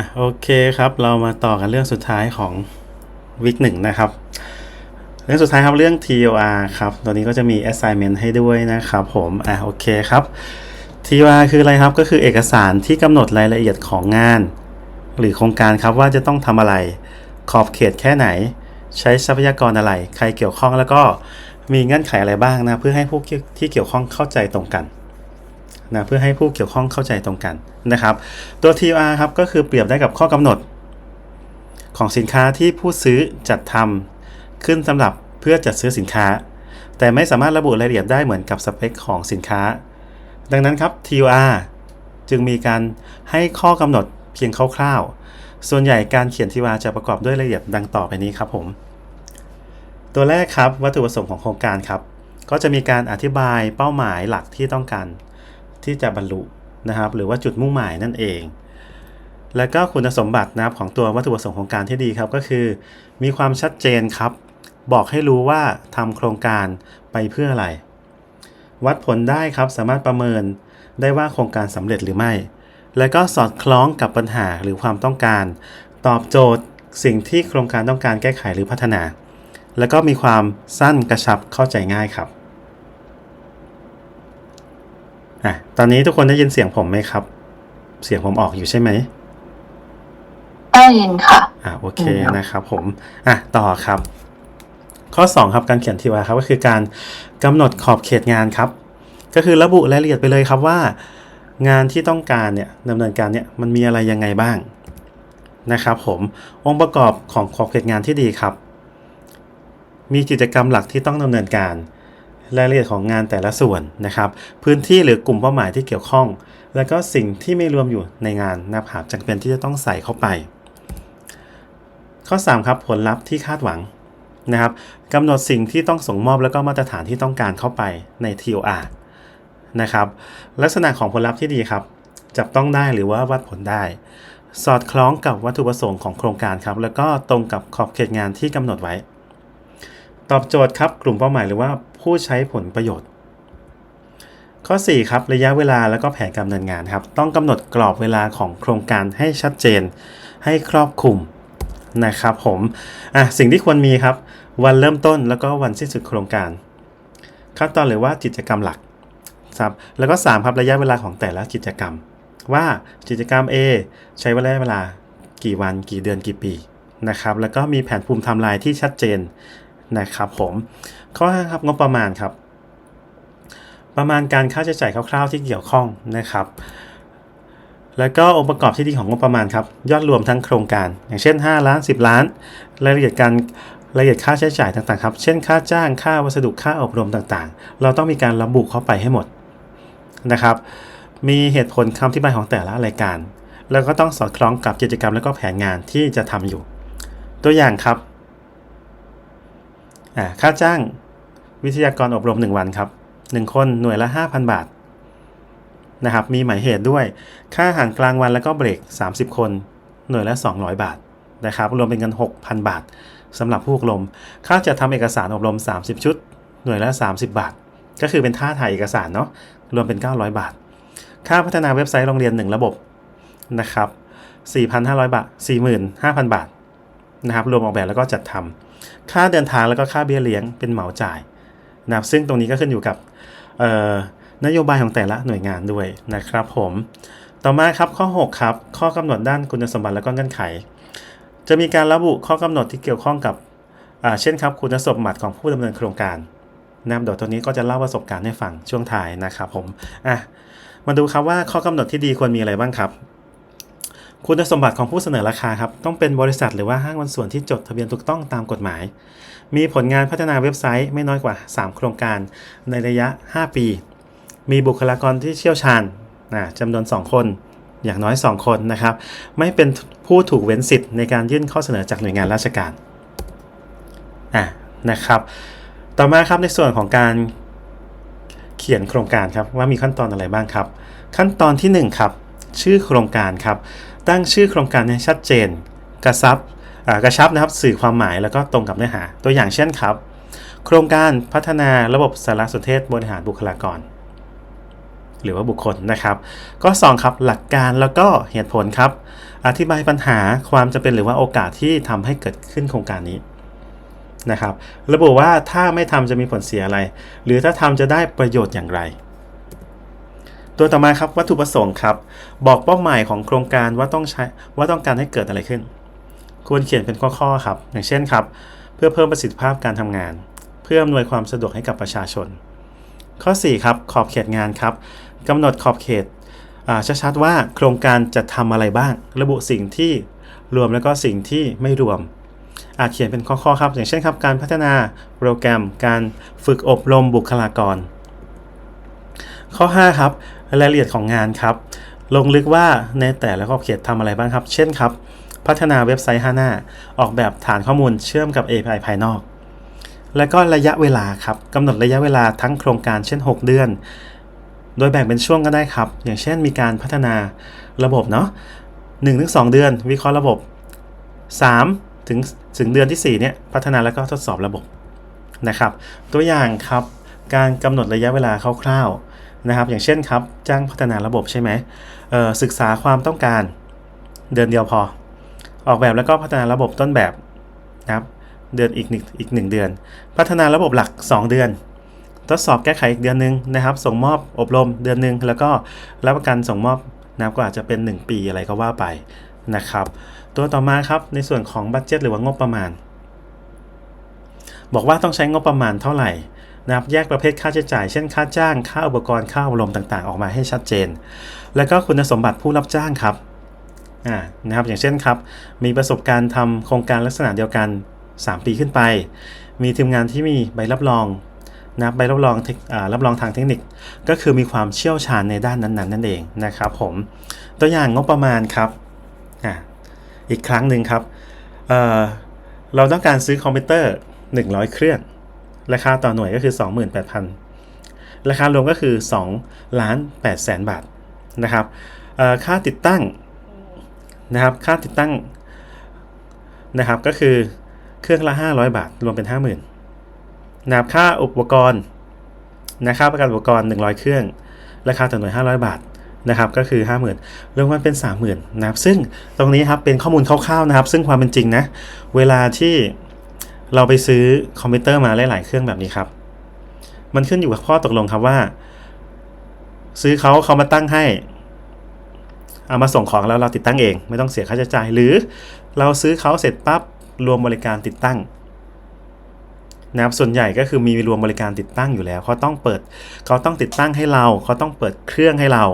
อะโอเคครับเรามาต่อกันเรื่องสุดท้ายของวิกหนึ่งนะครับ เรื่องสุดท้ายครับเรื่อง TOR ครับตัวนี้ก็จะมี assignment ให้ด้วยนะครับผมอะโอเคครับ TOR คืออะไรครับก็คือเอกสารที่กำหนดรายละเอียดของงาน หรือโครงการครับว่าจะต้องทำอะไรขอบเขตแค่ไหน ใช้ทรัพยากรอะไร ใครเกี่ยวข้องแล้วก็มีเงื่อนไขอะไรบ้างนะเพื่อให้ผู้ที่เกี่ยวข้องเข้าใจตรงกัน นะเพื่อให้ผู้เกี่ยวข้องเข้าใจตรงกันนะครับ ตัว TOR ครับก็คือเปรียบได้กับข้อกำหนด ของสินค้าที่ผู้ซื้อจัดทำขึ้นสำหรับเพื่อจัดซื้อสินค้า แต่ไม่สามารถระบุรายละเอียดได้เหมือนกับสเปคของสินค้า ดังนั้นครับ TOR จึงมีการให้ข้อกำหนดเพียงคร่าวๆ ส่วนใหญ่การเขียน TOR จะประกอบด้วยรายละเอียดดังต่อไปนี้ครับผมตัวแรกครับวัตถุประสงค์ของโครงการครับก็จะมีการอธิบายเป้าหมายหลักที่ต้องการ ที่จะบรรลุนะครับ หรือว่าจุดมุ่งหมายนั่นเอง แล้วก็คุณสมบัตินะครับของตัววัตถุประสงค์ของการที่ดีครับก็คือ มีความชัดเจนครับ บอกให้รู้ว่าทำโครงการไปเพื่ออะไร วัดผลได้ครับสามารถประเมินได้ว่าโครงการสำเร็จหรือไม่ แล้วก็สอดคล้องกับปัญหาหรือความต้องการ ตอบโจทย์สิ่งที่โครงการต้องการแก้ไขหรือพัฒนา แล้วก็มีความสั้นกระชับเข้าใจง่ายครับ อะตอนนี้ทุกคนได้ยินเสียงผมไหมครับ เสียงผมออกอยู่ใช่ไหมได้ยินค่ะ อ่าโอเคนะครับผมอะต่อครับ ข้อ 2 ครับการเขียนทีวาครับก็คือการกำหนดขอบเขตงานครับ ก็คือระบุรายละเอียดไปเลยครับว่า งานที่ต้องการเนี่ยดำเนินการเนี่ยมันมีอะไรยังไงบ้างนะครับผมองค์ประกอบของขอบเขตงานที่ดีครับ มีกิจกรรมหลักที่ต้องดำเนินการ รายละเอียดของงานแต่ละส่วนนะครับ พื้นที่หรือกลุ่มเป้าหมายที่เกี่ยวข้อง แล้วก็สิ่งที่ไม่รวมอยู่ในงานนะครับจำเป็นที่จะต้องใส่เข้าไป ข้อ 3 ครับผลลัพธ์ที่คาดหวังนะครับกำหนดสิ่งที่ต้องส่งมอบแล้วก็มาตรฐานที่ต้องการเข้าไปใน TOR นะครับ ลักษณะของผลลัพธ์ที่ดีครับ จับต้องได้หรือว่าวัดผลได้ สอดคล้องกับวัตถุประสงค์ของโครงการครับ แล้วก็ตรงกับขอบเขตงานที่กำหนดไว้ ตอบโจทย์ครับกลุ่มเป้าหมายหรือว่า ผู้ใช้ผลประโยชน์ ข้อ 4 ครับระยะเวลาแล้วก็แผนการดำเนินงานครับ ต้องกำหนดกรอบเวลาของโครงการให้ชัดเจน ให้ครอบคลุมนะครับผมอะสิ่งที่ควรมีครับ วันเริ่มต้นแล้วก็วันสิ้นสุดโครงการขั้นตอนหรือว่ากิจกรรมหลักครับแล้วก็ 3 ครับระยะเวลาของแต่ละกิจกรรม ว่ากิจกรรม A ใช้ระยะเวลากี่วันกี่เดือนกี่ปีนะครับแล้วก็มีแผนภูมิไทำลายที่ชัดเจนนะครับผม ข้อ5ครับงบประมาณครับ ประมาณการค่าใช้จ่ายคร่าวๆที่เกี่ยวข้องนะครับ แล้วก็องค์ประกอบที่ดีของงบประมาณครับยอดรวมทั้งโครงการ อย่างเช่น 5 ล้าน 10 ล้าน รายละเอียดการรายละเอียดค่าใช้จ่ายต่างๆครับ เช่นค่าจ้าง ค่าวัสดุค่าอบรมต่างๆ เราต้องมีการระบุเข้าไปให้หมดนะครับ มีเหตุผลคำอธิบายของแต่ละรายการ แล้วก็ต้องสอดคล้องกับกิจกรรมและก็แผนงานที่จะทำอยู่ ตัวอย่างครับ ค่าจ้าง วิทยากรอบรม 1 วันครับ 1 คนหน่วยละ 5,000 บาทนะครับ มีหมายเหตุด้วย ค่าอาหารกลางวันแล้วก็เบรก 30 คน หน่วยละ 200 บาทนะครับ รวมเป็นเงิน 6,000 บาทสำหรับผู้อบรม ค่าจะทำเอกสารอบรม 30 ชุด หน่วยละ 30 บาท ก็คือเป็นค่าถ่ายเอกสารเนาะ รวมเป็น 900 บาท ค่าพัฒนาเว็บไซต์โรงเรียน 1 ระบบนะครับ 4,500 บาท 45,000 บาทนะครับ รวมออกแบบแล้วก็จัดทำ ค่าเดินทางแล้วก็ค่าเบี้ยเลี้ยงเป็นเหมาจ่าย นะครับซึ่งตรงนี้ก็ขึ้นอยู่กับนโยบายของแต่ละหน่วยงานด้วยนะครับผมต่อมาครับข้อ 6 ครับ ข้อกำหนดด้านคุณสมบัติและก็เงื่อนไข จะมีการระบุข้อกำหนดที่เกี่ยวข้องกับเช่นครับคุณสมบัติของผู้ดำเนินโครงการนะครับเดี๋ยวตัวนี้ก็จะเล่าประสบการณ์ให้ฟังช่วงท้ายนะครับผมอะมาดูครับว่าข้อกำหนดที่ดีควรมีอะไรบ้างครับ คุณสมบัติของผู้เสนอราคาครับต้องเป็นบริษัทหรือว่าห้างวันส่วนที่จดทะเบียนถูกต้องตามกฎหมาย มีผลงานพัฒนาเว็บไซต์ไม่น้อยกว่า 3 โครงการในระยะ 5 ปี มีบุคลากรที่เชี่ยวชาญนะจำนวน 2 คนอย่างน้อย 2 คนนะครับ ไม่เป็นผู้ถูกเว้นสิทธิ์ในการยื่นข้อเสนอจากหน่วยงานราชการอะนะครับ ต่อมาครับในส่วนของการเขียนโครงการครับว่ามีขั้นตอนอะไรบ้างครับ ขั้นตอนที่ 1 ครับ ชื่อโครงการครับ ตั้งชื่อโครงการให้ชัดเจน กระซับ กระชับนะครับสื่อความหมายแล้วก็ตรงกับเนื้อหา ตัวอย่างเช่นครับ โครงการพัฒนาระบบสารสนเทศบริหารบุคลากร หรือว่าบุคคลนะครับ ก็ 2 ครับหลักการแล้วก็เหตุผลครับ อธิบายปัญหาความจำเป็นหรือว่าโอกาสที่ทำให้เกิดขึ้นโครงการนี้นะครับ ระบุว่าถ้าไม่ทำจะมีผลเสียอะไร หรือถ้าทำจะได้ประโยชน์อย่างไรตัวต่อมาครับวัตถุประสงค์ครับ บอกเป้าหมายของโครงการว่าต้องใช้ว่าต้องการให้เกิดอะไรขึ้น ควรเขียนเป็นข้อๆครับ อย่างเช่นครับ เพื่อเพิ่มประสิทธิภาพการทำงาน เพื่ออำนวยความสะดวกให้กับประชาชน ข้อ 4 ครับ ขอบเขตงานครับกำหนดขอบเขตชัดๆว่าโครงการจะทำอะไรบ้าง ระบุสิ่งที่รวมแล้วก็สิ่งที่ไม่รวม อาจเขียนเป็นข้อๆครับ อย่างเช่นครับ การพัฒนาโปรแกรม การฝึกอบรมบุคลากร ข้อ 5 ครับ รายละเอียดของงานครับ ลงลึกว่าในแต่ละขอบเขตทำอะไรบ้างครับ เช่นครับ พัฒนาเว็บไซต์5หน้าออกแบบฐานข้อมูลเชื่อมกับ API ภายนอก และก็ระยะเวลาครับกำหนดระยะเวลาทั้งโครงการเช่น 6 เดือน โดยแบ่งเป็นช่วงก็ได้ครับ อย่างเช่นมีการพัฒนาระบบเนาะ1-2เดือน วิเคราะห์ระบบ 3 ถึงถึงเดือนที่ 4 เนี่ย พัฒนาแล้วก็ทดสอบระบบนะครับ ตัวอย่างครับการกำหนดระยะเวลาคร่าวๆนะครับ อย่างเช่นครับ จ้างพัฒนาระบบใช่ไหมเอ่อศึกษาความต้องการ เดือนเดียวพอ ออกแบบแล้วก็พัฒนาระบบต้นแบบนะครับเดือนอีกหนึ่งอีกหนึ่งเดือน พัฒนาระบบหลัก 2 เดือน ทดสอบแก้ไขอีกเดือนหนึ่งนะครับ ส่งมอบอบรมเดือนหนึ่งแล้วก็รับประกันส่งมอบนะครับก็อาจจะเป็น 1 ปีอะไรก็ว่าไปนะครับ ตัวต่อมาครับในส่วนของบัตเจ็ตหรือว่างบประมาณ บอกว่าต้องใช้งบประมาณเท่าไหร่นะครับแยกประเภทค่าใช้จ่าย เช่นค่าจ้าง ค่าอุปกรณ์ ค่าอบรมต่างๆ ออกมาให้ชัดเจน แล้วก็คุณสมบัติผู้รับจ้างครับ อ่านะครับอย่างเช่นครับ มีประสบการณ์ทำโครงการลักษณะเดียวกัน 3 ปีขึ้นไป มีทีมงานที่มีใบรับรองนับใบรับรองรับรองทางเทคนิค ก็คือมีความเชี่ยวชาญในด้านนั้นๆ นั่นเองนะครับผมตัวอย่างงบประมาณครับอ่าอีกครั้งหนึ่งครับเเราต้องการซื้อคอมพิวเตอร์ 100 เครื่อง ราคาต่อหน่วยก็คือ 28,000 ราคารวมก็คือ2ล้าน8แสนบาทนะครับค่าติดตั้ง นะครับ ค่าติดตั้งนะครับก็คือเครื่องละ 500 บาท รวมเป็น 50,000นะครับค่าอุปกรณ์นะครับประกันอุปกรณ์ 100 เครื่อง ราคาต่อหน่วย 500 บาทนะครับก็คือ 50,000รวมกันเป็น 30,000นะครับซึ่งตรงนี้ครับเป็นข้อมูลคร่าวๆนะครับ ซึ่งความเป็นจริงนะ เวลาที่เราไปซื้อคอมพิวเตอร์มาหลายๆเครื่องแบบนี้ครับ มันขึ้นอยู่กับข้อตกลงครับว่า ซื้อเขาเขามาตั้งให้ เอามาส่งของแล้วเราติดตั้งเอง ไม่ต้องเสียค่าใช้จ่ายหรือเราซื้อเขาเสร็จปั๊บรวมบริการติดตั้งนะครับส่วนใหญ่ก็คือมีรวมบริการติดตั้งอยู่แล้วเขาต้องเปิดเขาต้องติดตั้งให้เราเขาต้องเปิดเครื่องให้เรา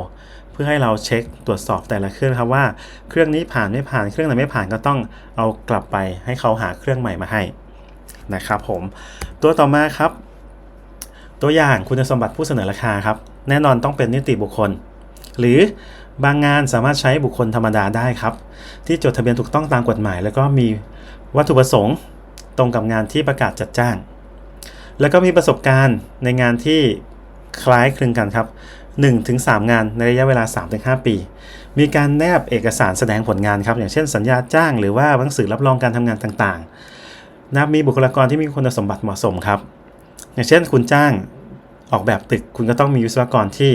เพื่อให้เราเช็คตรวจสอบแต่ละเครื่องครับว่าเครื่องนี้ผ่านไม่ผ่านเครื่องไหนไม่ผ่านก็ต้องเอากลับไปให้เขาหาเครื่องใหม่มาให้นะครับผมตัวต่อมาครับ ตัวอย่างคุณสมบัติผู้เสนอราคาครับ แน่นอนต้องเป็นนิติบุคคล หรือ บางงานสามารถใช้บุคคลธรรมดาได้ครับ ที่จดทะเบียนถูกต้องตามกฎหมาย แล้วก็มีวัตถุประสงค์ตรงกับงานที่ประกาศจัดจ้าง แล้วก็มีประสบการณ์ในงานที่คล้ายคลึงกันครับ1-3 งานในระยะเวลา 3-5 ปี มีการแนบเอกสารแสดงผลงานครับอย่างเช่นสัญญาจ้าง หรือว่าหนังสือรับรองการทำงานต่างๆนะมีบุคลากรที่มีคุณสมบัติเหมาะสมครับ อย่างเช่นคุณจ้างออกแบบตึกคุณก็ต้องมีวิศวกรที่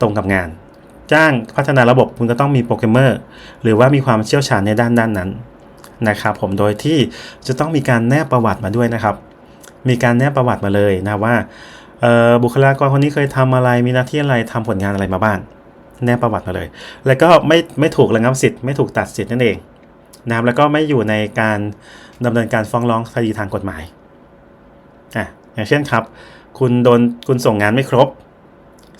ตรงกับงาน จ้างพัฒนาระบบคุณก็ต้องมีโปรแกรมเมอร์หรือว่ามีความเชี่ยวชาญในด้านด้านนั้นนะครับผมโดยที่จะต้องมีการแนบประวัติมาด้วยนะครับ มีการแนบประวัติมาเลยนะว่าบุคลากรคนนี้เคยทำอะไรมีหน้าที่อะไรทำผลงานอะไรมาบ้างแนบประวัติมาเลย แล้วก็ไม่ไม่ถูกระงับสิทธิ์ไม่ถูกตัดสิทธิ์นั่นเองนะครับแล้วก็ไม่อยู่ในการดำเนินการฟ้องร้องคดีทางกฎหมายอะอย่างเช่นครับ คุณโดนคุณส่งงานไม่ครบ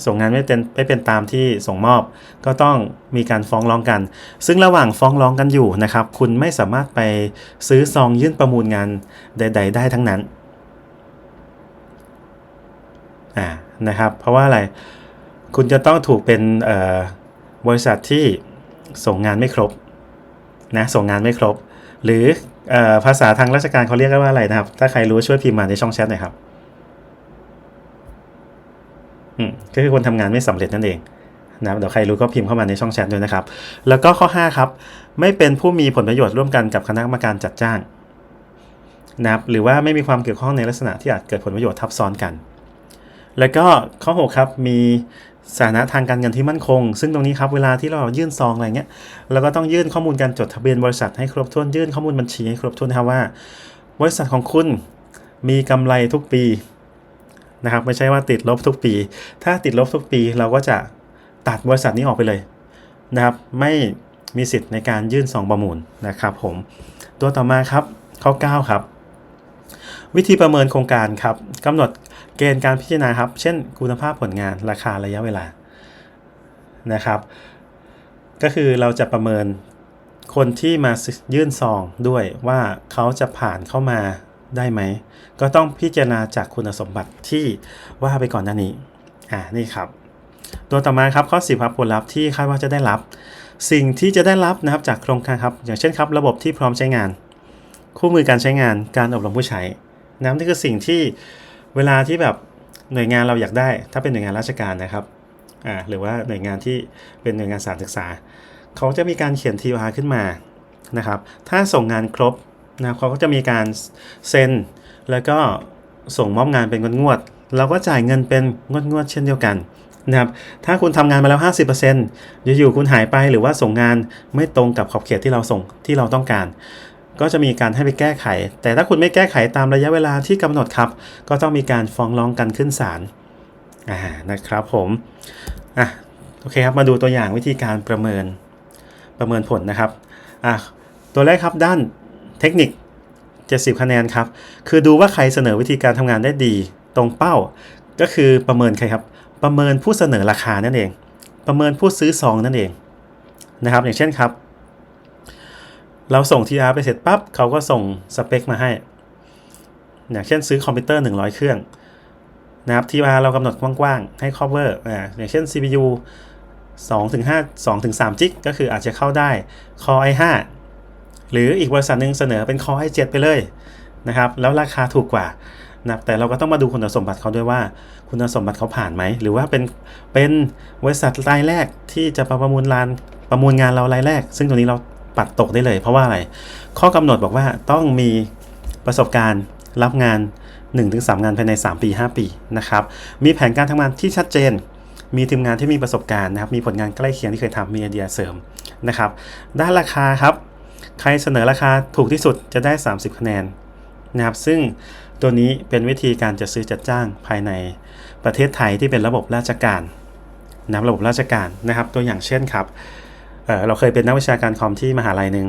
ส่งงานไม่เป็นไม่เป็นตามที่ส่งมอบ ก็ต้องมีการฟ้องร้องกัน ซึ่งระหว่างฟ้องร้องกันอยู่นะครับ คุณไม่สามารถไปซื้อซองยื่นประมูลงานใด ๆ ได้ทั้งนั้นอ่านะครับ เพราะว่าอะไรคุณจะต้องถูกเป็นบริษัทที่ส่งงานไม่ครบนะส่งงานไม่ครบ หรือออภาษาทางราชการเขาเรียกกันว่าอะไรนะครับ ถ้าใครรู้ช่วยพิมพ์มาในช่องแชทหน่อยครับ ก็คือคนทำงานไม่สำเร็จนั่นเองนะเดี๋ยวใครรู้ก็พิมพ์เข้ามาในช่องแชทด้วยนะครับ แล้วก็ข้อ 5 ครับ ไม่เป็นผู้มีผลประโยชน์ร่วมกันกับคณะกรรมการจัดจ้างนะครับหรือว่าไม่มีความเกี่ยวข้องในลักษณะที่อาจเกิดผลประโยชน์ทับซ้อนกัน แล้วก็ข้อ 6 ครับมีสถานะทางการเงินที่มั่นคง ซึ่งตรงนี้ครับเวลาที่เรายื่นซองอะไรเงี้ยเราก็ต้องยื่นข้อมูลการจดทะเบียนบริษัทให้ครบถ้วนยื่นข้อมูลบัญชีให้ครบถ้วนนะครับว่า บริษัทของคุณมีกำไรทุกปี นะครับไม่ใช่ว่าติดลบทุกปี ถ้าติดลบทุกปีเราก็จะตัดบริษัทนี้ออกไปเลยนะครับ ไม่มีสิทธิ์ในการยื่นซองประมูลนะครับผมตัวต่อมาครับข้อ 9 ครับ วิธีประเมินโครงการครับกำหนดเกณฑ์การพิจารณาครับ เช่น คุณภาพผลงานราคาระยะเวลานะครับ ก็คือเราจะประเมินคนที่มายื่นซองด้วยว่าเขาจะผ่านเข้ามา ได้ไหม ก็ต้องพิจารณาจากคุณสมบัติที่ว่าไปก่อนหน้านี้ อ่า นี่ครับ ตัวต่อมาครับข้อ10ครับผลลัพธ์ที่คาดว่าจะได้รับ สิ่งที่จะได้รับนะครับจากโครงการครับ อย่างเช่นครับระบบที่พร้อมใช้งาน คู่มือการใช้งาน การอบรมผู้ใช้นะนี่คือสิ่งที่เวลาที่แบบหน่วยงานเราอยากได้ ถ้าเป็นหน่วยงานราชการนะครับ อ่า หรือว่าหน่วยงานที่เป็นหน่วยงานสารศึกษา เขาจะมีการเขียน TOR ขึ้นมานะครับ ถ้าส่งงานครบ นะครับเขาก็จะมีการเซ็นแล้วก็ส่งมอบงานเป็นงวดๆเราก็จ่ายเงินเป็นงวดๆเช่นเดียวกันนะครับถ้าคุณทำงานมาแล้ว 50%อยู่ๆคุณหายไปหรือว่าส่งงานไม่ตรงกับขอบเขตที่เราส่งที่เราต้องการ ก็จะมีการให้ไปแก้ไข แต่ถ้าคุณไม่แก้ไขตามระยะเวลาที่กำหนดครับ ก็ต้องมีการฟ้องร้องกันขึ้นศาลอ่านะครับผมอะโอเคครับมาดูตัวอย่างวิธีการประเมินประเมินผลนะครับอะตัวแรกครับด้าน เทคนิค 70 คะแนนครับ คือดูว่าใครเสนอวิธีการทำงานได้ดี ตรงเป้า ก็คือประเมินใครครับ ประเมินผู้เสนอราคานั่นเอง ประเมินผู้ซื้อซองนั่นเองนะครับ อย่างเช่นครับ เราส่ง TR ไปเสร็จปั๊บเขาก็ส่งสเปคมาให้ อย่างเช่นซื้อคอมพิวเตอร์ 100 เครื่องนะครับ TR เรากำหนดกว้างๆ ให้ cover อ่าอย่างเช่น CPU 2ถึง5 2ถึง3จิก ก็คืออาจจะเข้าได้ Core i5 หรืออีกบริษัทหนึ่งเสนอเป็น Core i7 ไปเลยนะครับแล้วราคาถูกกว่านะแต่เราก็ต้องมาดูคุณสมบัติเขาด้วยว่า คุณสมบัติเขาผ่านไหม หรือว่าเป็นเป็นบริษัทรายแรกที่จะประมูลลานประมูลงานเรารายแรก ซึ่งตรงนี้เราปัดตกได้เลย เพราะว่าอะไร ข้อกำหนดบอกว่าต้องมีประสบการณ์รับงาน 1-3 งานภายใน 3 ปี 5 ปีนะครับมีแผนการทำงานที่ชัดเจน มีทีมงานที่มีประสบการณ์นะครับมีผลงานใกล้เคียงที่เคยทำมีไอเดียเสริมนะครับด้านราคาครับ ใครเสนอราคาถูกที่สุดจะได้ 30 คะแนนนะครับ ซึ่งตัวนี้เป็นวิธีการจัดซื้อจัดจ้างภายในประเทศไทยที่เป็นระบบราชการนะครับระบบราชการนะครับ ตัวอย่างเช่นครับเเราเคยเป็นนักวิชาการคอมที่มหาลัยหนึ่ง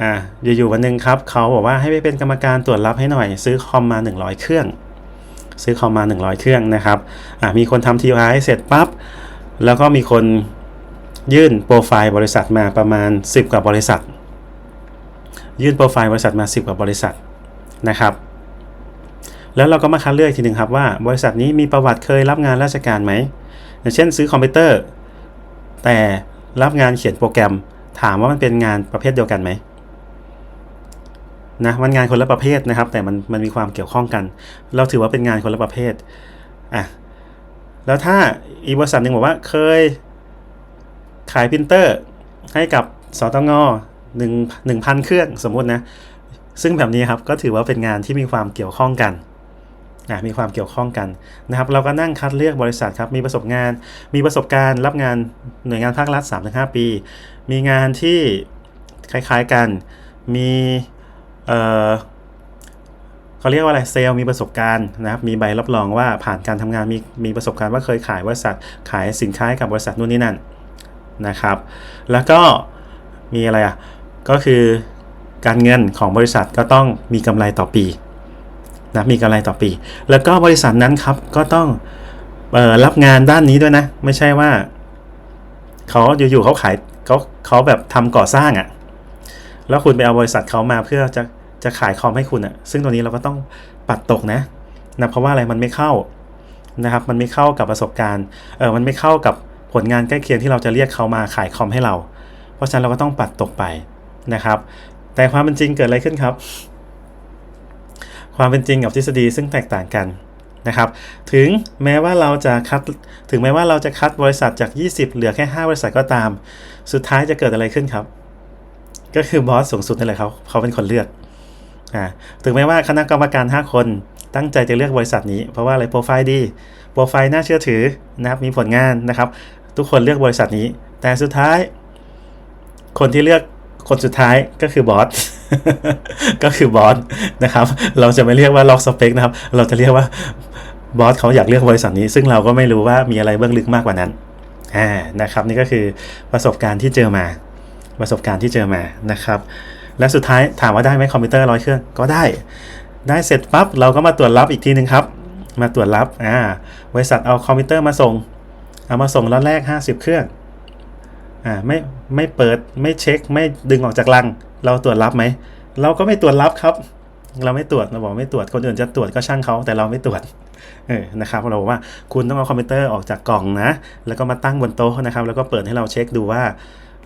อ่าอยู่ๆวันหนึ่งครับเขาบอกว่าให้ไปเป็นกรรมการตรวจรับให้หน่อย ซื้อคอมมา 100 เครื่อง ซื้อคอมมา 100 เครื่องนะครับอ่ามีคนทำ TOI ให้เสร็จปั๊บแล้วก็มีคนยื่นโปรไฟล์บริษัทมาประมาณ 10 กว่าบริษัท ยื่นโปรไฟล์บริษัทมา 10 กว่าบริษัทนะครับ แล้วเราก็มาคัดเลือกอีกทีหนึ่งครับว่าบริษัทนี้มีประวัติเคยรับงานราชการไหมอย่างเช่นซื้อคอมพิวเตอร์ แต่รับงานเขียนโปรแกรม ถามว่ามันเป็นงานประเภทเดียวกันไหมนะมันงานคนละประเภทนะครับ แต่มันมันมีความเกี่ยวข้องกัน เราถือว่าเป็นงานคนละประเภทอะแล้วถ้าอีกบริษัทหนึ่งบอกว่าเคยขายพิมพ์เตอร์ให้กับสตง หนึ่งหนึ่งพันเครื่องสมมุตินะ ซึ่งแบบนี้ครับก็ถือว่าเป็นงานที่มีความเกี่ยวข้องกันอะมีความเกี่ยวข้องกันนะครับ เราก็นั่งคัดเลือกบริษัทครับ มีประสบงาน มีประสบการณ์ รับงานหน่วยงานภาครัฐ 3-5 ปี มีงานที่คล้ายๆกัน มีเอ่อเขาเรียกว่าอะไรเซลล์มีประสบการณ์นะครับ มีใบรับรองว่าผ่านการทำงานมีมีประสบการณ์ว่าเคยขายบริษัทขายสินค้าให้กับบริษัทนู่นนี่นั่นนะครับ แล้วก็มีอะไรอะ ก็คือการเงินของบริษัทก็ต้องมีกำไรต่อปีนะมีกำไรต่อปี แล้วก็บริษัทนั้นครับก็ต้องออรับงานด้านนี้ด้วยนะ ไม่ใช่ว่าเขาอยู่ๆเขาขายเขาเขาแบบทำก่อสร้างอะ่ะแล้วคุณไปเอาบริษัทเขามาเพื่อจะจะขายคอมให้คุณอะ่ะ ซึ่งตัวนี้เราก็ต้องปัดตกนะนะเพราะว่าอะไรมันไม่เข้านะครับ มันไม่เข้ากับประสบการณ์เออมันไม่เข้ากับผลงานใกล้เคียงที่เราจะเรียกเขามาขายคอมให้เรา เพราะฉะนั้นเราก็ต้องปัดตกไป นะครับ แต่ความเป็นจริงเกิดอะไรขึ้นครับ ความเป็นจริงกับทฤษฎีซึ่งแตกต่างกันนะครับ ถึงแม้ว่าเราจะคัด ถึงแม้ว่าเราจะคัดบริษัทจาก 20 เหลือแค่ 5 บริษัทก็ตาม สุดท้ายจะเกิดอะไรขึ้นครับ ก็คือบอสสูงสุดนั่นแหละเขาเขาเป็นคนเลือกอ่าถึงแม้ว่าคณะกรรมการ 5 คนตั้งใจจะเลือกบริษัทนี้ เพราะว่าอะไรโปรไฟล์ดี โปรไฟล์น่าเชื่อถือนะครับ มีผลงานนะครับ ทุกคนเลือกบริษัทนี้ แต่สุดท้าย คนที่เลือก คนสุดท้ายก็คือบอส ก็คือบอสนะครับ เราจะไม่เรียกว่าล็อกสเปคนะครับ เราจะเรียกว่าบอสเขาอยากเลือกบริษัทนี้ ซึ่งเราก็ไม่รู้ว่ามีอะไรเบื้องลึกมากกว่านั้นอ่านะครับนี่ก็คือประสบการณ์ที่เจอมา ประสบการณ์ที่เจอมานะครับ และสุดท้ายถามว่าได้ไหมคอมพิวเตอร์ร้อยเครื่องก็ได้ ได้เสร็จปั๊บเราก็มาตรวจรับอีกทีหนึ่งครับ มาตรวจรับอ่าบริษัทเอาคอมพิวเตอร์มาส่ง เอามาส่งล็อตแรก 50 เครื่อง อ่าไม่ไม่เปิดไม่เช็ค ไม่ดึงออกจากลัง เราตรวจรับไหม เราก็ไม่ตรวจรับครับ เราไม่ตรวจเราบอกไม่ตรวจคนอื่นจะตรวจก็ช่างเขาแต่เราไม่ตรวจเออนะครับเราบอกว่าคุณต้องเอาคอมพิวเตอร์ออกจากกล่องนะ แล้วก็มาตั้งบนโต๊ะนะครับ แล้วก็เปิดให้เราเช็คดูว่า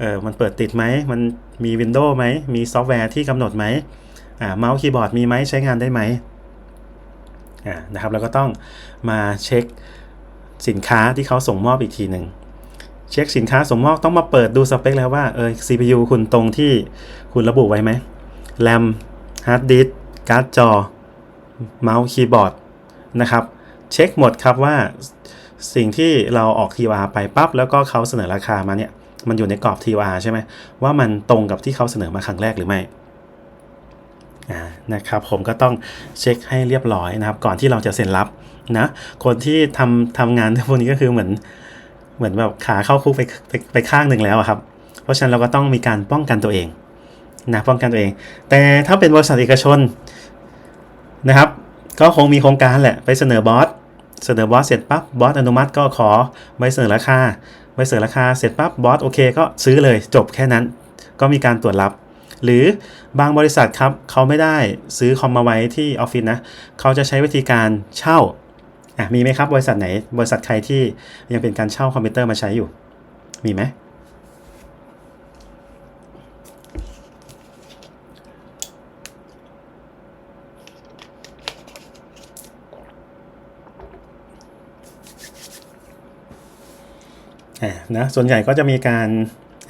เออมันเปิดติดไหมมันมีวินโดว์ไหมมีซอฟต์แวร์ที่กำหนดไหมอ่าเมาส์คีย์บอร์ดมีไหมใช้งานได้ไหมอ่านะครับแล้วก็ต้องมาเช็คสินค้าที่เขาส่งมอบอีกทีหนึ่ง เช็คสินค้าส่งมอบต้องมาเปิดดูสเปคแล้วว่าเออ CPU คุณตรงที่คุณระบุไว้ไหมแรมฮาร์ดดิสการ์ดจอ เมาส์คีย์บอร์ดนะครับ เช็คหมดครับว่าสิ่งที่เราออก TOR ไปปั๊บแล้วก็เขาเสนอราคามาเนี่ย มันอยู่ในกรอบ TOR ใช่ไหมว่ามันตรงกับที่เขาเสนอมาครั้งแรกหรือไม่นะครับผมก็ต้องเช็คให้เรียบร้อยนะครับ ก่อนที่เราจะเซ็นรับนะคนที่ทำทำงานพวกนี้ก็คือเหมือน เหมือนแบบขาเข้าคุกไปไปไปข้างหนึ่งแล้วอะครับ เพราะฉะนั้นเราก็ต้องมีการป้องกันตัวเองนะป้องกันตัวเอง แต่ถ้าเป็นบริษัทเอกชนนะครับ ก็คงมีโครงการแหละไปเสนอบอสเสนอบอสเสร็จปั๊บบอสอนุมัติก็ขอใบเสนอราคาใบเสนอราคาเสร็จปั๊บบอสโอเค ก็ซื้อเลยจบแค่นั้น ก็มีการตรวจรับ หรือบางบริษัทครับเขาไม่ได้ซื้อคอมมาไว้ที่ออฟฟิศนะเขาจะใช้วิธีการเช่า อะมีไหมครับบริษัทไหน บริษัทใครที่ยังเป็นการเช่าคอมพิวเตอร์มาใช้อยู่ มีไหมอ่านะส่วนใหญ่ก็จะมีการ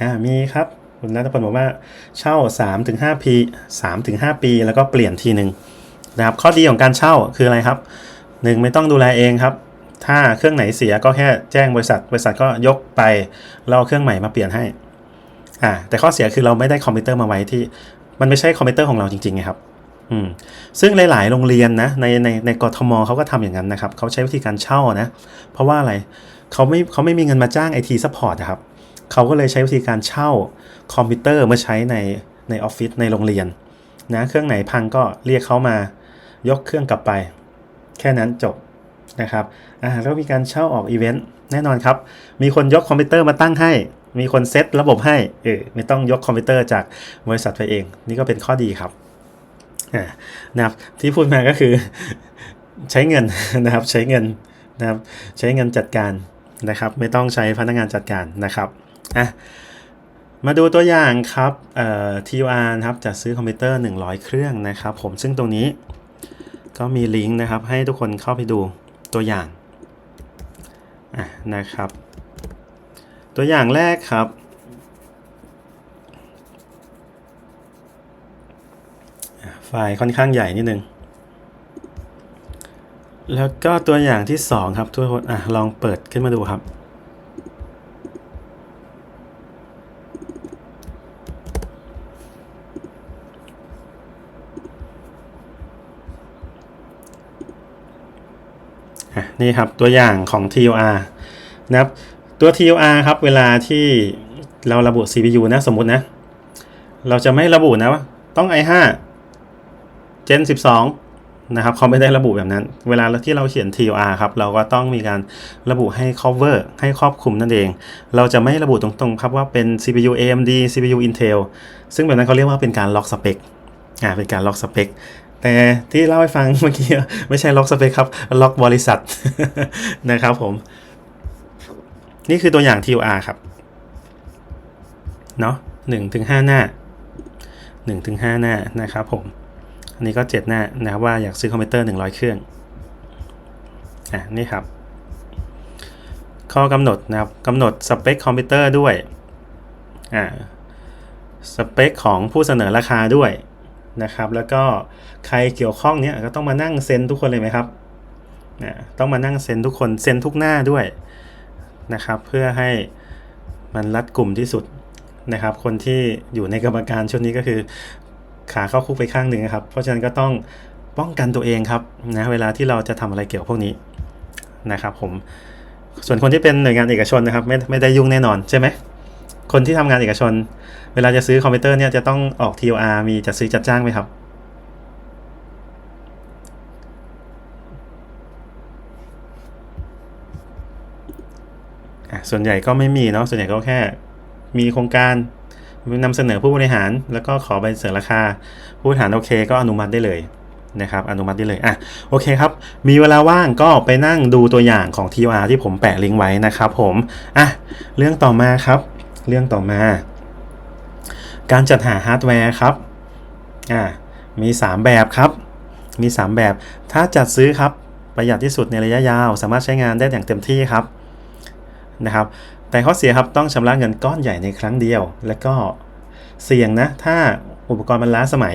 อ่ามีครับคุณนัทพลบอกว่าเช่า3-5ปี3-5 ปี แล้วก็เปลี่ยนทีหนึ่งนะครับข้อดีของการเช่าคืออะไรครับ หนึ่งไม่ต้องดูแลเองครับ ถ้าเครื่องไหนเสียก็แค่แจ้งบริษัท บริษัทก็ยกไปเราเอาเครื่องใหม่มาเปลี่ยนให้อ่าแต่ข้อเสียคือเราไม่ได้คอมพิวเตอร์มาไว้ที่ มันไม่ใช่คอมพิวเตอร์ของเราจริงๆไงครับอืมซึ่งหลาย ๆ โรงเรียนนะในในในกทมเขาก็ทำอย่างนั้นนะครับเขาใช้วิธีการเช่านะ เพราะว่าอะไรเขาไม่เขาไม่มีเงินมาจ้างไอทีซัพพอร์ตนะครับเขาก็เลยใช้วิธีการเช่าคอมพิวเตอร์มาใช้ในในออฟฟิศในโรงเรียนนะเครื่องไหนพังก็เรียกเขามายกเครื่องกลับไป แค่นั้นจบนะครับอ่าแล้วมีการเช่าออกอีเวนต์แน่นอนครับ มีคนยกคอมพิวเตอร์มาตั้งให้ มีคนเซตระบบให้เออไม่ต้องยกคอมพิวเตอร์จากบริษัทไปเอง นี่ก็เป็นข้อดีครับอ่านะครับที่พูดมาก็คือใช้เงินนะครับใช้เงินนะครับใช้เงินจัดการนะครับ ไม่ต้องใช้พนักงานจัดการนะครับอะมาดูตัวอย่างครับเอ่อ TUR นะครับจะซื้อคอมพิวเตอร์ 100 เครื่องนะครับ ผมซึ่งตรงนี้ ก็มีลิงก์นะครับ ให้ทุกคนเข้าไปดูตัวอย่างะนะครับ ตัวอย่างแรกครับ ไฟล์ค่อนข้างใหญ่นิดนึง แล้วก็ตัวอย่างที่ 2 ครับทุกคนอะลองเปิดขึ้นมาดูครับ นี่ครับตัวอย่างของ TOR นะครับตัว TOR ครับเวลาที่เราระบุ CPU นะสมมุตินะ เราจะไม่ระบุนะว่าต้อง i5 Gen 12 นะครับเขาไม่ได้ระบุแบบนั้น เวลาที่เราเขียน TOR ครับ เราก็ต้องมีการระบุให้ cover ให้ครอบคลุมนั่นเอง เราจะไม่ระบุตรงๆครับว่าเป็น CPU AMD CPU Intel ซึ่งแบบนั้นเขาเรียกว่าเป็นการล็อกสเปคอ่าเป็นการล็อกสเปค แต่ที่เล่าให้ฟังเมื่อกี้ไม่ใช่ล็อกสเปคครับ ล็อกบริษัทนะครับผม นี่คือตัวอย่าง TOR ครับ เนาะหนึ่งถึงห้าหน้าหนึ่งถึงห้าหน้านะครับผม อันนี้ก็เจ็ดหน้านะครับว่าอยากซื้อคอมพิวเตอร์หนึ่งร้อยเครื่อง อะ นี่ครับ ข้อกำหนดนะครับกำหนดสเปคคอมพิวเตอร์ด้วย อ่า สเปคของผู้เสนอราคาด้วย นะครับ แล้วก็ใครเกี่ยวข้องเนี้ยก็ต้องมานั่งเซ็นทุกคนเลยไหมครับอ่าต้องมานั่งเซ็นทุกคนเซ็นทุกหน้าด้วยนะครับ เพื่อให้มันรัดกลุ่มที่สุดนะครับ คนที่อยู่ในกรรมการชุดนี้ก็คือขาเข้าคุกไปข้างหนึ่งนะครับ เพราะฉะนั้นก็ต้องป้องกันตัวเองครับนะเวลาที่เราจะทำอะไรเกี่ยวกับพวกนี้นะครับ ผมส่วนคนที่เป็นหน่วยงานเอกชนนะครับ ไม่ไม่ได้ยุ่งแน่นอนใช่ไหม คนที่ทำงานเอกชน เวลาจะซื้อคอมพิวเตอร์เนี่ยจะต้องออก TOR มีจัดซื้อจัดจ้างไหมครับส่วนใหญ่ก็ไม่มีเนาะส่วนใหญ่ก็แค่มีโครงการนำเสนอผู้บริหาร แล้วก็ขอใบเสนอราคา ผู้บริหารโอเค ก็อนุมัติได้เลยนะครับ อนุมัติได้เลยอะโอเคครับ มีเวลาว่างก็ไปนั่งดูตัวอย่างของ TOR ที่ผมแปะลิงก์ไว้นะครับผมอะเรื่องต่อมาครับ เรื่องต่อมา การจัดหาฮาร์ดแวร์ครับอ่ามี 3 แบบครับ มี 3 แบบ ถ้าจัดซื้อครับประหยัดที่สุดในระยะยาว สามารถใช้งานได้อย่างเต็มที่ครับนะครับ แต่ข้อเสียครับต้องชำระเงินก้อนใหญ่ในครั้งเดียว และก็เสี่ยงนะ ถ้าอุปกรณ์มันล้าสมัย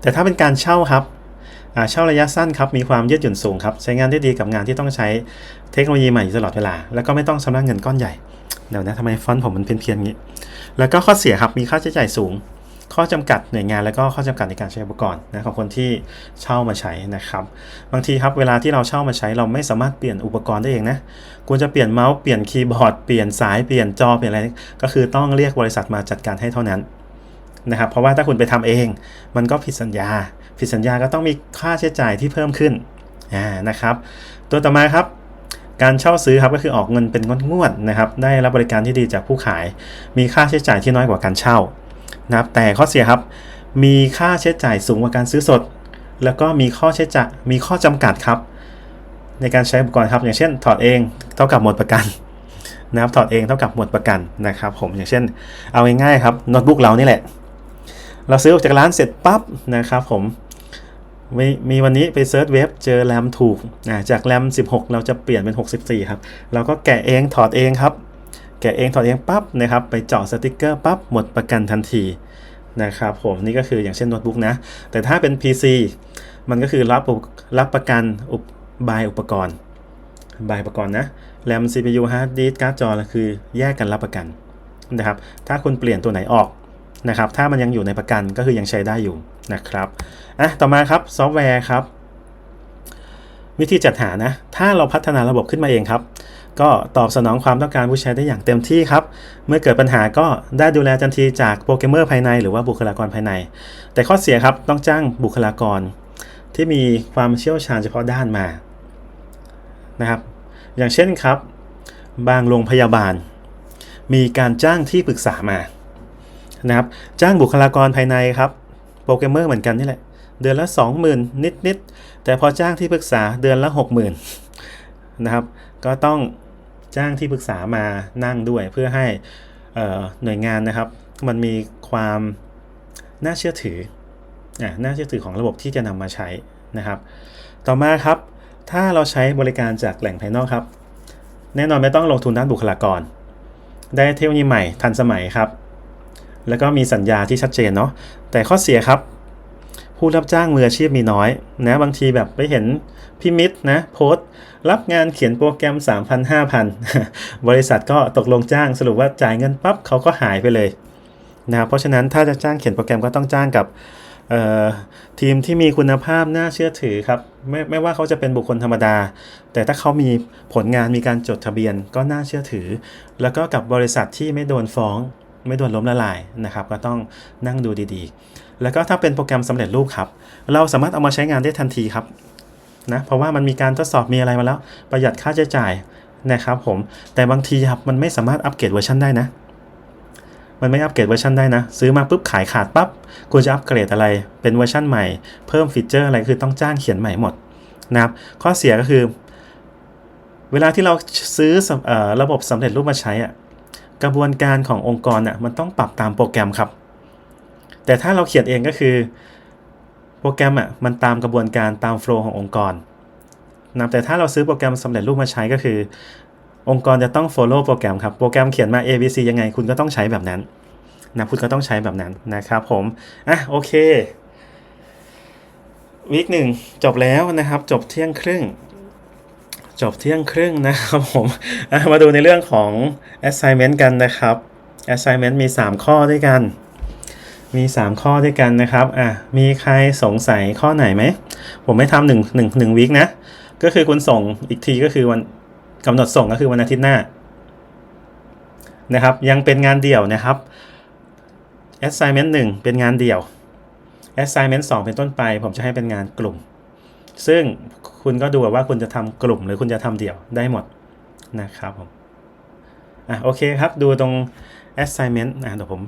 แต่ถ้าเป็นการเช่าครับเช่าระยะสั้นครับมีความยืดหยุ่นสูงครับใช้งานได้ดีกับงานที่ต้องใช้เทคโนโลยีใหม่อยู่ตลอดเวลา แล้วก็ไม่ต้องชำระเงินก้อนใหญ่ เดี๋ยวนะทำไมฟอนต์ผมมันเพี้ยนๆงี้ แล้วก็ข้อเสียครับมีค่าใช้จ่ายสูง ข้อจำกัดหน่วยงาน แล้วก็ข้อจำกัดในการใช้อุปกรณ์นะของคนที่เช่ามาใช้นะครับ บางทีครับเวลาที่เราเช่ามาใช้เราไม่สามารถเปลี่ยนอุปกรณ์ได้เองนะควรจะเปลี่ยนเมาส์เปลี่ยนคีย์บอร์ดเปลี่ยนสายเปลี่ยนจอเปลี่ยนอะไรก็คือต้องเรียกบริษัทมาจัดการให้เท่านั้นนะครับเพราะว่าถ้าคุณไปทำเอง มันก็ผิดสัญญา ผิดสัญญาก็ต้องมีค่าใช้จ่ายที่เพิ่มขึ้นอ่านะครับ ตัวต่อมาครับ การเช่าซื้อครับก็คือออกเงินเป็นงวดๆนะครับ ได้รับบริการที่ดีจากผู้ขาย มีค่าใช้จ่ายที่น้อยกว่าการเช่านะครับ แต่ข้อเสียครับ มีค่าใช้จ่ายสูงกว่าการซื้อสด แล้วก็มีข้อใช้จ่ายมีข้อจำกัดครับ ในการใช้อุปกรณ์ครับ อย่างเช่น ถอดเองเท่ากับหมดประกันนะครับถอดเองเท่ากับหมดประกันนะครับผมอย่างเช่น เอาง่ายๆครับโน้ตบุ๊กเรานี่แหละ เราซื้อออกจากร้านเสร็จปั๊บนะครับผม มีมีวันนี้ไปเซิร์ชเว็บเจอแรมถูกอ่าจากแรม 16 เราจะเปลี่ยนเป็น 64 ครับ เราก็แกะเองถอดเองครับ แกะเองถอดเองปั๊บนะครับ ไปเจาะสติกเกอร์ปั๊บหมดประกันทันทีนะครับผมนี่ก็คืออย่างเช่นโน้ตบุ๊กนะ แต่ถ้าเป็น PC มันก็คือรับปรับประกันอุปบายอุปกรณ์บายอุปกรณ์นะแรม CPU hard disk การ์ดจอคือแยกกันรับประกันนะครับ ถ้าคุณเปลี่ยนตัวไหนออก นะครับ ถ้ามันยังอยู่ในประกันก็คือยังใช้ได้อยู่นะครับอะต่อมาครับซอฟต์แวร์ครับ วิธีจัดหานะ ถ้าเราพัฒนาระบบขึ้นมาเองครับ ก็ตอบสนองความต้องการผู้ใช้ได้อย่างเต็มที่ครับ เมื่อเกิดปัญหาก็ได้ดูแลทันทีจากโปรแกรมเมอร์ภายในหรือว่าบุคลากรภายใน แต่ข้อเสียครับต้องจ้างบุคลากร ที่มีความเชี่ยวชาญเฉพาะด้านมานะครับ อย่างเช่นครับ บางโรงพยาบาล มีการจ้างที่ปรึกษามา นะครับจ้างบุคลากรภายในครับโปรแกรมเมอร์เหมือนกันนี่แหละ เดือนละ 20,000 นิดนิดแต่พอจ้างที่ปรึกษาเดือนละ 60,000นะครับ ก็ต้องจ้างที่ปรึกษามานั่งด้วยเพื่อให้หน่วยงานนะครับ มันมีความน่าเชื่อถืออะน่าเชื่อถือของระบบที่จะนำมาใช้นะครับ ต่อมาครับ ถ้าเราใช้บริการจากแหล่งภายนอกครับ แน่นอนไม่ต้องลงทุนด้านบุคลากร ได้เทคโนโลยีใหม่ทันสมัยครับ แล้วก็มีสัญญาที่ชัดเจนเนาะแต่ข้อเสียครับ ผู้รับจ้างมืออาชีพมีน้อยนะบางทีแบบไปเห็นพี่มิตรนะโพสต์ รับงานเขียนโปรแกรม 3,000 5,000 บริษัทก็ตกลงจ้างสรุปว่าจ่ายเงินปั๊บเขาก็หายไปเลยนะครับเพราะฉะนั้นถ้าจะจ้างเขียนโปรแกรมก็ต้องจ้างกับทีมที่มีคุณภาพน่าเชื่อถือครับไม่ไม่ว่าเขาจะเป็นบุคคลธรรมดา แต่ถ้าเขามีผลงานมีการจดทะเบียนก็น่าเชื่อถือ แล้วก็กับบริษัทที่ไม่โดนฟ้อง ไม่โดนล้มละลายนะครับ ก็ต้องนั่งดูดีๆ แล้วก็ถ้าเป็นโปรแกรมสำเร็จรูปครับ เราสามารถเอามาใช้งานได้ทันทีครับนะเพราะว่ามันมีการทดสอบมีอะไรมาแล้ว ประหยัดค่าใช้จ่ายนะครับผมแต่บางทีครับมันไม่สามารถอัปเกรดเวอร์ชันได้นะ มันไม่อัปเกรดเวอร์ชันได้นะ ซื้อมาปุ๊บขายขาดปั๊บคุณจะอัปเกรดอะไรเป็นเวอร์ชันใหม่ เพิ่มฟีเจอร์อะไรคือต้องจ้างเขียนใหม่หมดนะครับข้อเสียก็คือ เวลาที่เราซื้อสำเอ่อระบบสำเร็จรูปมาใช้อะ กระบวนการขององค์กรอะมันต้องปรับตามโปรแกรมครับ แต่ถ้าเราเขียนเองก็คือ โปรแกรมอะมันตามกระบวนการตามโฟล์ขององค์กรนะแต่ถ้าเราซื้อโปรแกรมสำเร็จรูปมาใช้ก็คือ องค์กรจะต้อง follow โปรแกรมครับ โปรแกรมเขียนมา A B C ยังไงคุณก็ต้องใช้แบบนั้นนะคุณก็ต้องใช้แบบนั้นนะครับผมอะโอเควีคหนึ่งจบแล้วนะครับ จบเที่ยงครึ่ง จบเที่ยงครึ่งนะครับผมมาดูในเรื่องของ assignment กันนะครับ assignment มี 3 ข้อด้วยกัน มี 3 ข้อด้วยกันนะครับอะมีใครสงสัยข้อไหนไหม ผมไม่ทำหนึ่งหนึ่งหนึ่งวีคนะ ก็คือคุณส่งอีกทีก็คือวันกำหนดส่งก็คือวันอาทิตย์หน้านะครับ ยังเป็นงานเดี่ยวนะครับ assignment 1 เป็นงานเดี่ยว assignment 2 เป็นต้นไป ผมจะให้เป็นงานกลุ่ม ซึ่ง คุณก็ดูว่าคุณจะทำกลุ่มหรือคุณจะทำเดี่ยวได้หมดนะครับผมอะโอเคครับดูตรง assignment อะเดี๋ยวผม